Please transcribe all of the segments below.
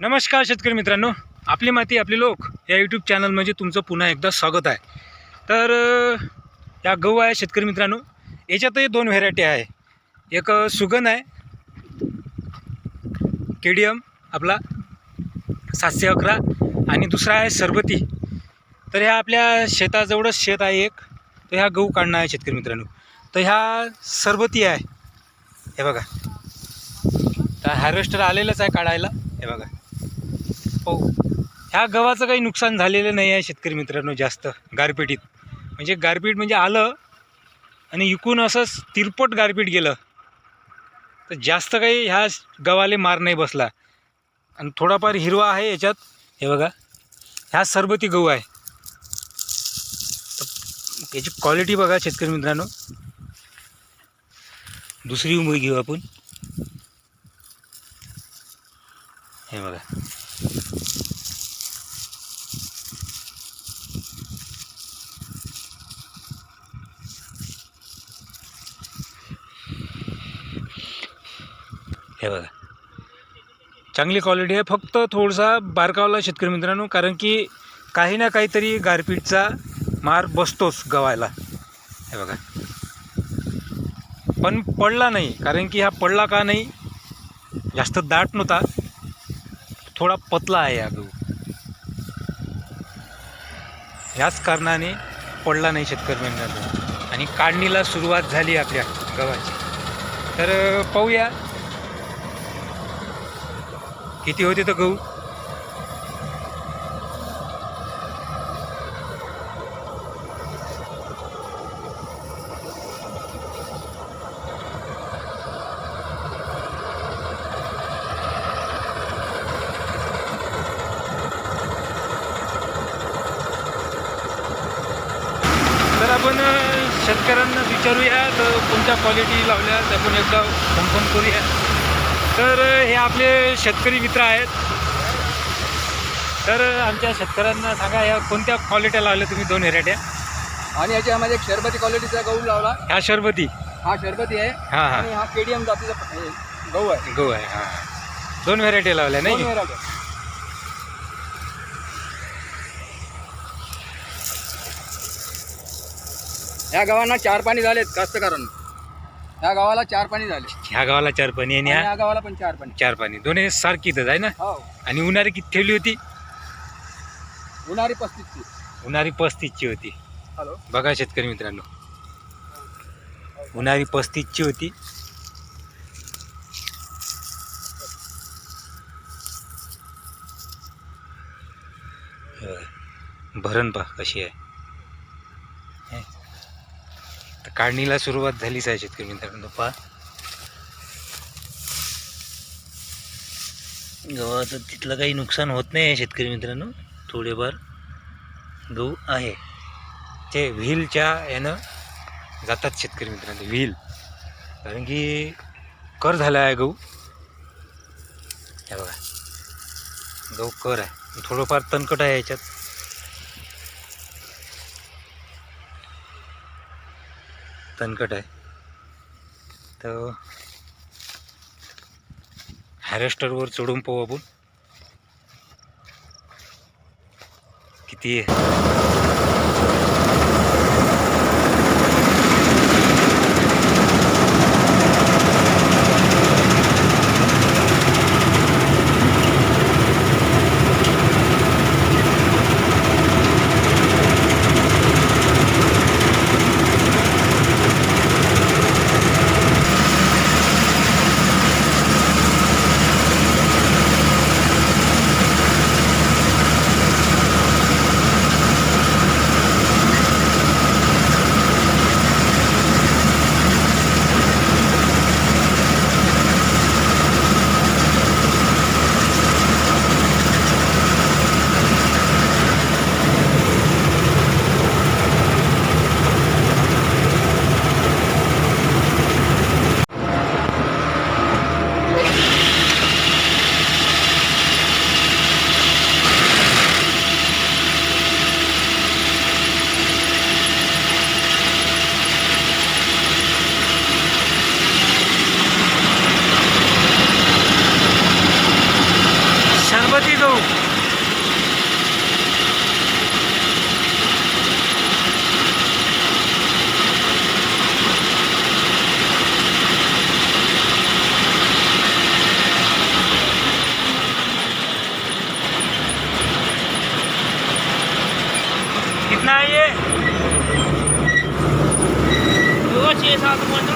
नमस्कार शेतकरी मित्रांनो आपली माती आपले लोक या यूट्यूब चॅनलमध्ये तुमचं पुन्हा एकदा स्वागत आहे. तर या गहू आहे शेतकरी मित्रांनो याच्यातही दोन व्हेरायटी आहे. एक सुगन आहे. के डी एम आपला सातशे अकरा. आणि दुसरा आहे सरबती. तर ह्या आपल्या शेताजवळच शेत आहे एक. तर ह्या गहू काढणं आहे शेतकरी मित्रांनो. तर ह्या सरबती आहे. हे बघा. तर हॅर्वेस्टर आलेलंच आहे काढायला. हे बघा. हो ह्या गव्हाचं काही नुकसान झालेलं नाही आहे शेतकरी मित्रांनो जास्त गारपीटीत. म्हणजे गारपीट म्हणजे आलं आणि इकून असंच तिरपट गारपीट गेलं. तर जास्त काही ह्या गव्हाले मार नाही बसला. आणि थोडाफार हिरवा आहे याच्यात. हे बघा ह्या सरबती गहू आहे. तर याची क्वालिटी बघा शेतकरी मित्रांनो. दुसरी उंबळी घेऊ आपण. हे बघा. हे बघा. चांगली क्वालिटी आहे. फक्त थोडासा बारकावला शेतकरी मित्रांनो कारण की काही ना काहीतरी गारपीटचा मार बसतोच गव्हाला. हे बघा. पण पडला नाही कारण की हा पडला का नाही जास्त दाट नव्हता. थोडा पतला आहे हा गहू. ह्याच कारणाने पडला नाही शेतकरी मित्रांनो. आणि काढणीला सुरुवात झाली आपल्या गव्हाची. तर पाहूया. किती होते तर गहू? तर आपण शेतकऱ्यांना विचारूया तर कोणत्या क्वालिटी लावल्या त्या आपण एकदा कन्फर्म करूया. तर हे आपले शेतकरी मित्र आहेत. तर आमच्या शेतकऱ्यांना सांगा या कोणत्या क्वालिट्या लावल्या तुम्ही दोन व्हेरायट्या आणि याच्यामध्ये एक शरबती क्वालिटीचा गहू लावला. ह्या शरबती? हा शरबती आहे. हां हां. आणि हा केडीएम जातीचा हे गहू आहे. गहू आहे हां. दोन व्हेरायटी लावल्या दोन नाही variety. या गावांना चार पाणी झालेत कास्तकारांना. या गावाला चार पाणी झाले. ह्या गावाला चार पाणी आणि आणि ह्या गावाला पण चार पाणी. चार पाणी. दोन्ही सारखीच आहे ना? हो. आणि उन्हाळी किती ठेवली होती? उन्हाळी पस्तीसची उन्हाळी पस्तीसची होती. हॅलो. बघा शेतकरी मित्रांनो. उन्हाळी पस्तीसची होती. भरण पहा कशी आहे हे. तर काढणीला सुरुवात झालीच आहे शेतकरी मित्रांनो पहा. गव्हाचं तिथलं काही नुकसान होत नाही आहे शेतकरी मित्रांनो थोडेफार गहू आहे. ते व्हीलच्या यानं जातात शेतकरी मित्रांनो व्हील. कारण की कर झाला आहे गहू. हे बघा. गहू कर आहे. थोडंफार तणकट आहे याच्यात. तणकट आहे. तर हॅरेस्टरवर चढून पाहू आपण. किती आहे? कितना है ये दो छः सात क्विंटल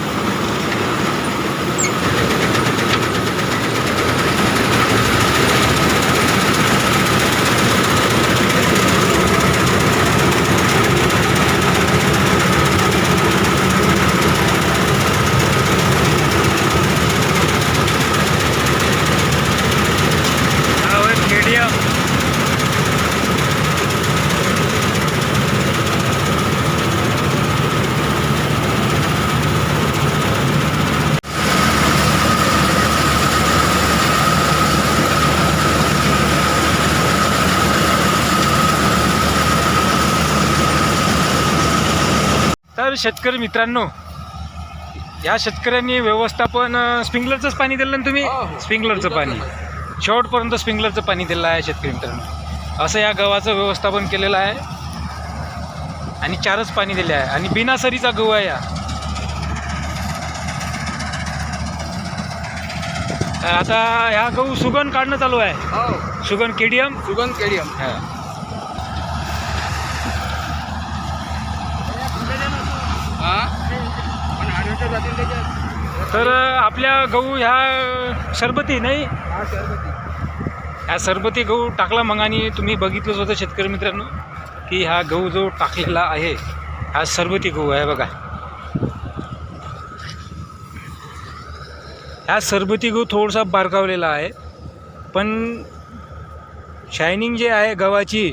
तर शेतकरी मित्रांनो या शेतकऱ्यांनी व्यवस्थापन स्प्रिंकलरचंच पाणी दिलं ना तुम्ही? हो, हो. स्प्रिंकलरचं पाणी. शेवटपर्यंत स्प्रिंकलरचं पाणी दिलं आहे शेतकरी मित्रांनो. असं या गव्हाचं व्यवस्थापन केलेलं आहे. आणि चारच पाणी दिले आहे. आणि बिना सरीचा गहू आहे या. आता ह्या गहू सुगन काढणं चालू आहे. हो. सुगन केडीएम सुगंध केडियम. हा. तर आपल्या गहू ह्या सरबती नाही? हा शरबती. ह्या सरबती गहू टाकला मग आणि तुम्ही बघितलंच होतं शेतकरी मित्रांनो की हा गहू जो टाकलेला आहे हा सरबती गहू आहे बघा. हा सरबती गहू थोडासा बारकावलेला आहे पण शायनिंग जे आहे गव्हाची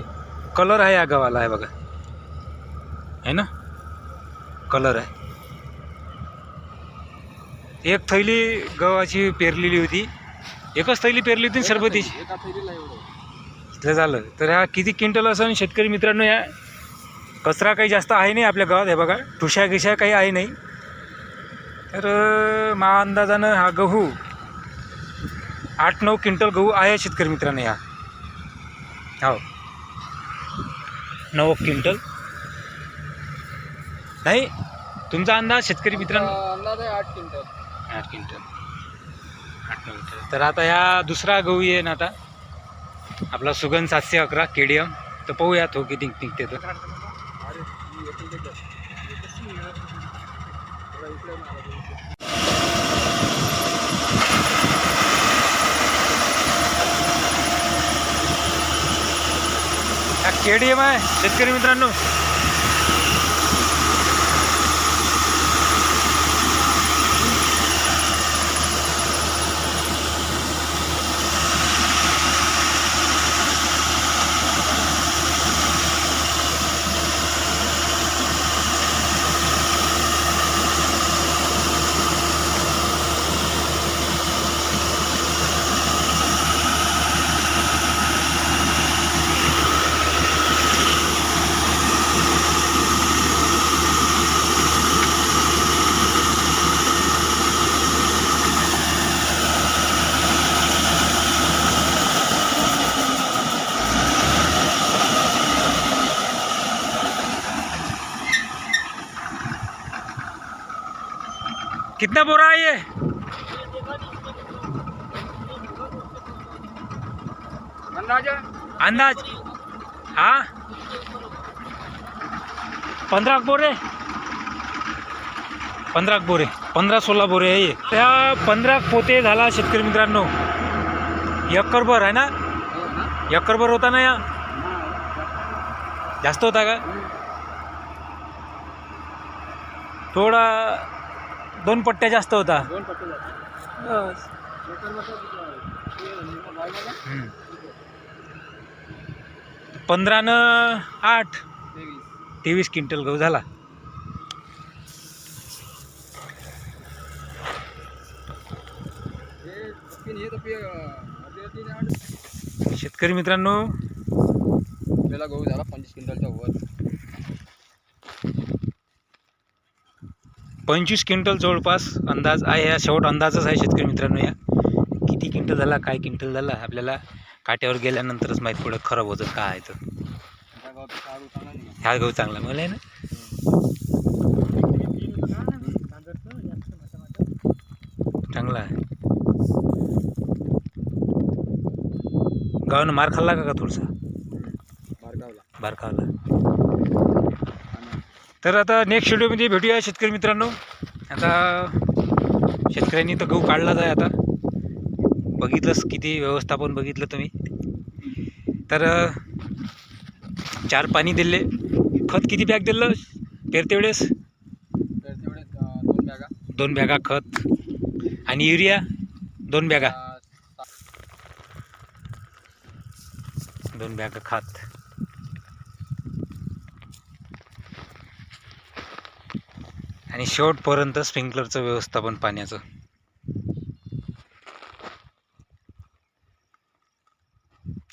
कलर आहे या गव्हाला आहे बघा. आहे ना? कलर आहे. एक थैली गव्हाची पेरलेली होती. एकच थैली पेरली होती सरबतीची. एका थैलीला एवढं इथलं झालं. तर हा किती क्विंटल असं शेतकरी मित्रांनो या कचरा काही जास्त आहे नाही आपल्या गावात हे बघा. ठुश्या गिश्या काही आहे नाही. तर मा अंदाजानं हा गहू आठ नऊ क्विंटल गहू आहे शेतकरी मित्रांनो या. हो. नऊ क्विंटल. नाही तुमचा अंदाज शेतकरी मित्रांनो? अंदाज आहे आठ क्विंटल. आठ क्विंटल आठ नऊ क्विंटल. तर आता ह्या दुसरा गहू आहे ना आता. आपला सुगंध सातशे अकरा के डी एम तर पाहूया तो हो किती निघते तर. अरे ही येतील केडीएम आहे. शेतकरी मित्रांनो कितना बोरा है ये? अंदाज? अंदाज। हा? पंधरा बोरे। पंधरा बोरे। पंधरा सोळा बोरे आहे. त्या पंधरा पोते झाला शेतकरी मित्रांनो। एकरभर आहे ना हो ना? एकरभर होता ना या? जास्त होता का? थोडा दोन पट्ट्या जास्त होता दोन पट्टे जातील. एकरमध्ये किती आहे? ते निम्मं गायला ना? हम्म. पंधरानं आठ तेवीस. तेवीस क्विंटल गहू झाला हे तीन हे तर पे- अर्धे तीन आठ. शेतकरी मित्रांनो आपल्याला गहू झाला पंचवीस क्विंटलच्या वर पंचवीस क्विंटल जवळपास अंदाज आहे या शेवट अंदाजच आहे शेतकरी मित्रांनो या. किती क्विंटल झाला काय क्विंटल झाला आपल्याला काट्यावर गेल्यानंतरच माहीत पडत खराब होतं काय आहे तर. ह्या गहू चांगला मला आहे ना? चांगला आहे. गावानं मार खाल्ला का का थोडसा? बारकावला आणि तर आता नेक्स्ट व्हिडिओमध्ये भेटूया शेतकरी मित्रांनो. आता शेतकऱ्यांनी तर गहू काढलाच आहे आता. बघितलंच किती व्यवस्थापन बघितलं तुम्ही. तर चार पाणी दिले. खत किती बॅग दिलं? पेरते वेळेस? दोन बॅगा. दोन बॅगा खत. आणि युरिया? दोन बॅगा. दोन बॅगा खत. आणि शेवटपर्यंत स्प्रिंकलरचं व्यवस्थापन पाण्याचं.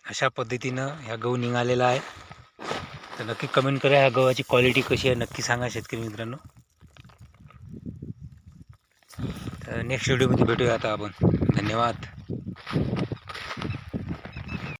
अशा पद्धतीनं ह्या गहू निघालेला आहे. तर नक्की कमेंट करा ह्या गव्हाची क्वालिटी कशी आहे नक्की सांगा शेतकरी मित्रांनो. तर नेक्स्ट व्हिडिओमध्ये भेटूया आता आपण. धन्यवाद.